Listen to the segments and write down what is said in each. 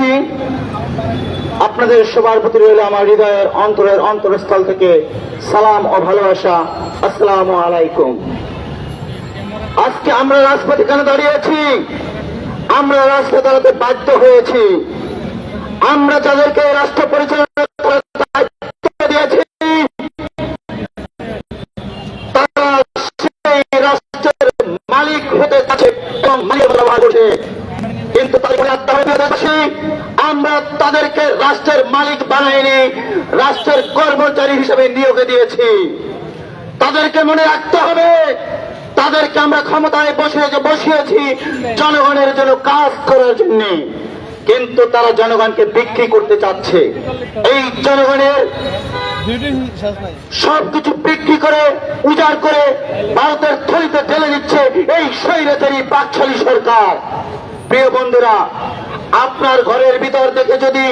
করছি আপনাদের সবার প্রতি রইল আমার হৃদয়ের অন্তরের অন্তরস্থল থেকে সালাম ও ভালোবাসা। আসসালাম আলাইকুম। আজকে আমরা রাজপথে কেন দাঁড়িয়ে আছি? আমরা রাজপথে দাঁড়াতে বাধ্য হয়েছি। আমরা যাদেরকে রাষ্ট্র পরিচালনা আমরা তাদেরকে রাষ্ট্রের মালিক বানাইনি রাষ্ট্রের কর্মচারী হিসেবে নিয়োগে দিয়েছি। তাদেরকে মনে রাখতে হবে, তাদেরকে আমরা ক্ষমতায় বসে বসিয়েছি, জনগণের জন্য কাজ করার জন্য। কিন্তু তারা জনগণকে বিক্রি করতে চাচ্ছে। এই জনগণের সবকিছু বিক্রি করে, উজাড় করে ভারতের থলিতে ঢেলে দিচ্ছে এই স্বৈরাচারী বাকশালী সরকার। প্রিয় বন্ধুরা আপনার ঘরের ভিতর থেকে যদি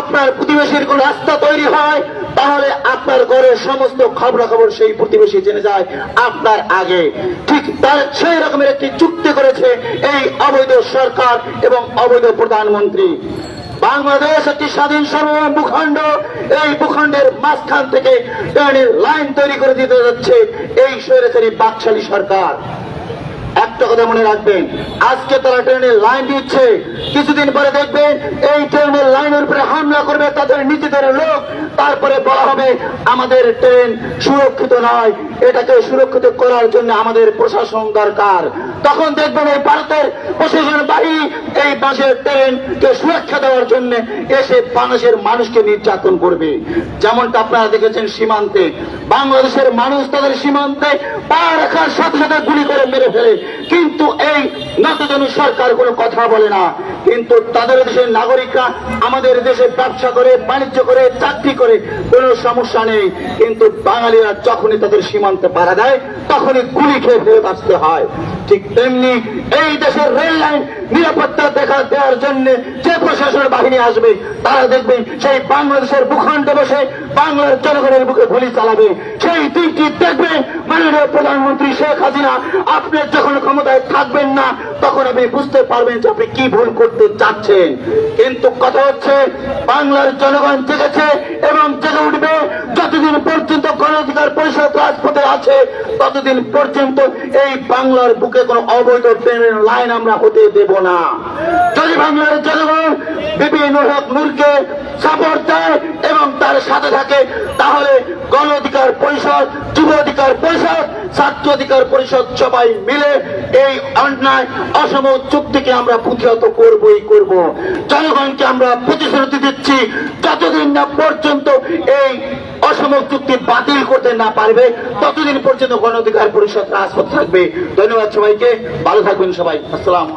আপনার প্রতিবেশীর কোন রাস্তা তৈরি হয়, তাহলে আপনার ঘরের সমস্ত খবরাখবর সেই প্রতিবেশী জেনে যায়, আপনার আগে। ঠিক তার সেই রকমের একটি চুক্তি করেছে এই অবৈধ সরকার এবং অবৈধ প্রধানমন্ত্রী। বাংলাদেশ একটি স্বাধীন সার্বভৌম ভূখণ্ড। এই ভূখণ্ডের মাঝখান থেকে লাইন তৈরি করে দিতে যাচ্ছে এই স্বৈরাচারী বাকশালী সরকার। একটা কথা মনে রাখবেন। আজকে তারা ট্রেনের লাইন দিচ্ছে। কিছুদিন পরে দেখবেন এই ট্রেনের লাইনের উপরে হামলা করবে তাদের নিজেদের লোক। তারপরে বলা হবে, আমাদের ট্রেন সুরক্ষিত নয়। এটাকে সুরক্ষিত করার জন্য আমাদের প্রশাসন দরকার। তখন দেখবেন এই ভারতের প্রশাসন বাহিনী এই বাসের ট্রেনকে সুরক্ষা দেওয়ার জন্য এসে বাংলাদেশের মানুষকে নির্যাতন করবে। যেমনটা আপনারা দেখেছেন সীমান্তে। বাংলাদেশের মানুষ তাদের সীমান্তে পা রাখার সাথে সাথে গুলি করে মেরে ফেলে। কিন্তু এই নতজন সরকার কোনো কথা বলে না। কিন্তু তাদের দেশের নাগরিকরা আমাদের দেশে ব্যবসা করে, বাণিজ্য করে, চাকরি করে, কোনো সমস্যা নেই। কিন্তু বাঙালিরা যখনই তাদের সীমান্তে পাড়া দেয়, তখনই গুলি খেয়ে ফেরত আসতে হয়। ঠিক তেমনি এই দেশের রেল লাইন নিরাপত্তা দেখা দেওয়ার জন্য যে প্রশাসনের বাহিনী আসবে, তারা দেখবে সেই বাংলাদেশের ভূখণ্ডে বসে বাংলার জনগণের বুকে গুলি চালাবে। সেই দিনটি দেখবে মাননীয় প্রধানমন্ত্রী শেখ হাসিনা, আপনি যখন ক্ষমতায় থাকবেন না, তখন আপনি বুঝতে পারবেন যে আপনি কি ভুল করতে চাচ্ছেন। কিন্তু কথা হচ্ছে, বাংলার জনগণ জেগেছে এবং জেগে উঠবে। যতদিন পর্যন্ত গণ অধিকার পরিষদ রাজপথে আছে ততদিন পর্যন্ত এই বাংলার বুকে কোনো অবৈধ ট্রেনের লাইন আমরা হতে দেব না? যদি বাংলার জনগণ বিপিন হক নূরকে সাপোর্ট দেয় এবং তার সাথে থাকে, তাহলে গণ অধিকার পরিষদ, যুব অধিকার পরিষদ, ছাত্র অধিকার পরিষদ সবাই মিলে এই অন্যায়, অসম চুক্তিকে আমরা প্রতিহত করবই করব। জনগণকে আমরা প্রতিশ্রুতি দিচ্ছি, যতদিন না পর্যন্ত অসম চুক্তি বাতিল করতে না পারবে, ততদিন পর্যন্ত গণ অধিকার পরিষদ রাজপথ থাকবে। ধন্যবাদ সবাইকে, ভালো থাকবেন সবাই। আসসালাম